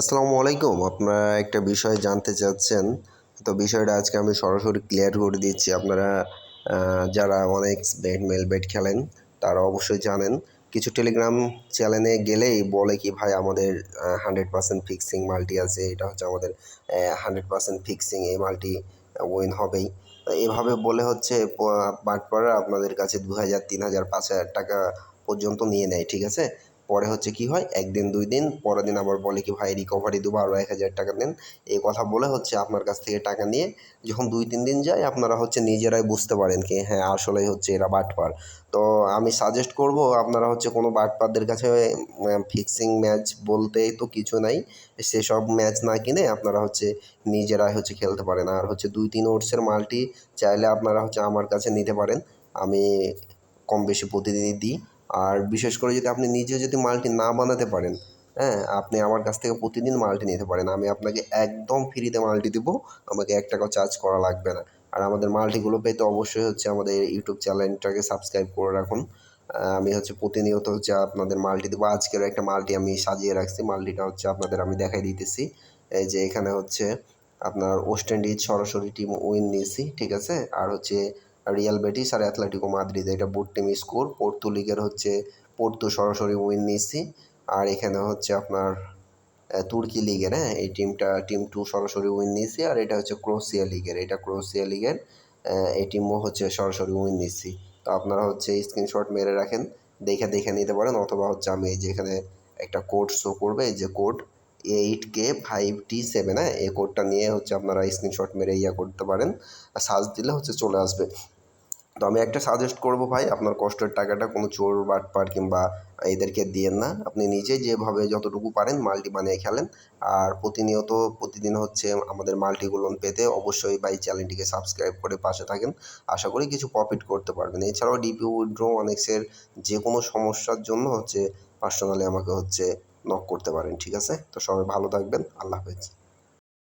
আসসালামু আলাইকুম। আপনারা একটা বিষয় জানতে চাচ্ছেন। তো বিষয়টা আজকে আমি সরাসরি ক্লিয়ার করে দিচ্ছি। আপনারা যারা অনেক বেট মেল বেট খেলেন, তারা অবশ্যই জানেন। কিছু টেলিগ্রাম চ্যানেলে গেলেই বলে কি, ভাই, আমাদের হান্ড্রেড পার্সেন্ট ফিক্সিং মাল্টি আছে। এটা হচ্ছে আমাদের হান্ড্রেড পার্সেন্ট ফিক্সিং এই মাল্টি উইন হবেই। এভাবে বলে হচ্ছে বাটপাড়া আপনাদের কাছে দু হাজার তিন হাজার পাঁচ হাজার টাকা পর্যন্ত নিয়ে নেয়, ঠিক আছে? পরে হচ্ছে কি হয়? একদিন, দুই দিন, পরের দিন আবার বলে কি, ভাই রিকভারি দেবো আরও এক হাজার টাকা দেন। এই কথা বলে হচ্ছে আপনার কাছ থেকে টাকা নিয়ে যখন দুই, তিন দিন যায়, আপনারা হচ্ছে নিজেরাই বুঝতে পারেন কি হ্যাঁ আসলেই হচ্ছে এরা বাটপার। তো আমি সাজেস্ট করব, আপনারা হচ্ছে কোনো বাটপারদের কাছে ফিক্সিং ম্যাচ বলতে তো কিছু নাই। সেসব ম্যাচ না কিনে আপনারা হচ্ছে নিজেরাই হচ্ছে খেলতে পারেন। আর হচ্ছে দুই, তিন ওভার্সের মালটি চাইলে আপনারা হচ্ছে আমার কাছে নিতে পারেন। আমি কম বেশি প্রতিদিনই দিই। আর বিশেষ করে যদি আপনি নিজে যদি মালটি না বানাতে পারেন হ্যাঁ আপনি আমার কাছ থেকে প্রতিদিন মালটি নিতে পারেন। আমি আপনাকে একদম ফ্রিতে মালটি দিব, আমাকে এক টাকাও চার্জ করা লাগবে না। আর আমাদের মালটিগুলো পেতে অবশ্যই হচ্ছে আমাদের ইউটিউব চ্যানেলটাকে সাবস্ক্রাইব করে রাখুন। আমি হচ্ছে প্রতিনিয়ত হচ্ছে আপনাদের মালটি দেবো। আজকের একটা মালটি আমি সাজিয়ে রাখছি। মালটিটা হচ্ছে আপনাদের আমি দেখাই দিতেছি। এই যে এখানে হচ্ছে আপনার ওয়েস্ট ইন্ডিজ সরাসরি টিম উইন নিয়েছি, ঠিক আছে? আর হচ্ছে রিয়াল বেটিস আর অ্যাথলেটিকো মাদ্রিদ এটা বোর্ড টিম স্কোর পোর্তো লিগের হচ্ছে পোর্তো সরাসরি উইন নিয়েছি আর এখানে হচ্ছে আপনার তুর্কি লিগের হ্যাঁ? এই টিমটা টিম টু সরাসরি উইন নিয়েছি আর এটা হচ্ছে ক্রোসিয়া লিগের এটা ক্রোসিয়া লিগের এই টিমও হচ্ছে সরাসরি উইন নিচ্ছি। তো আপনারা হচ্ছে স্ক্রিনশট মেরে রাখেন, দেখে দেখে নিতে পারেন। অথবা হচ্ছে আমি এই যে এখানে একটা কোড শো করবে, এই যে code eight K five T seven হ্যাঁ? এই কোডটা নিয়ে হচ্ছে আপনারা স্ক্রিনশট মেরে ইয়া করতে পারেন। আর সার্চ দিলে হচ্ছে চলে আসবে। তো আমি একটা সাজেস্ট করব ভাই, আপনার কষ্টের টাকাটা কোনো চোর, বাটপার কিংবা এদেরকে দিয়েন না। আপনি নিজে যেভাবে যতটুকু পারেন মাল্টি বানিয়ে খেলেন। আর প্রতিনিয়ত প্রতিদিন হচ্ছে আমাদের মাল্টিগুলো পেতে অবশ্যই ভাই চ্যানেলটিকে সাবস্ক্রাইব করে পাশে থাকেন। আশা করি কিছু প্রফিট করতে পারবেন। এছাড়াও ডিপি উইড্রো অনেক্সের যে কোনো সমস্যার জন্য হচ্ছে পার্সোনালি আমাকে হচ্ছে নক করতে পারেন, ঠিক আছে? তো সবাই ভালো থাকবেন। আল্লাহ হাফেজ।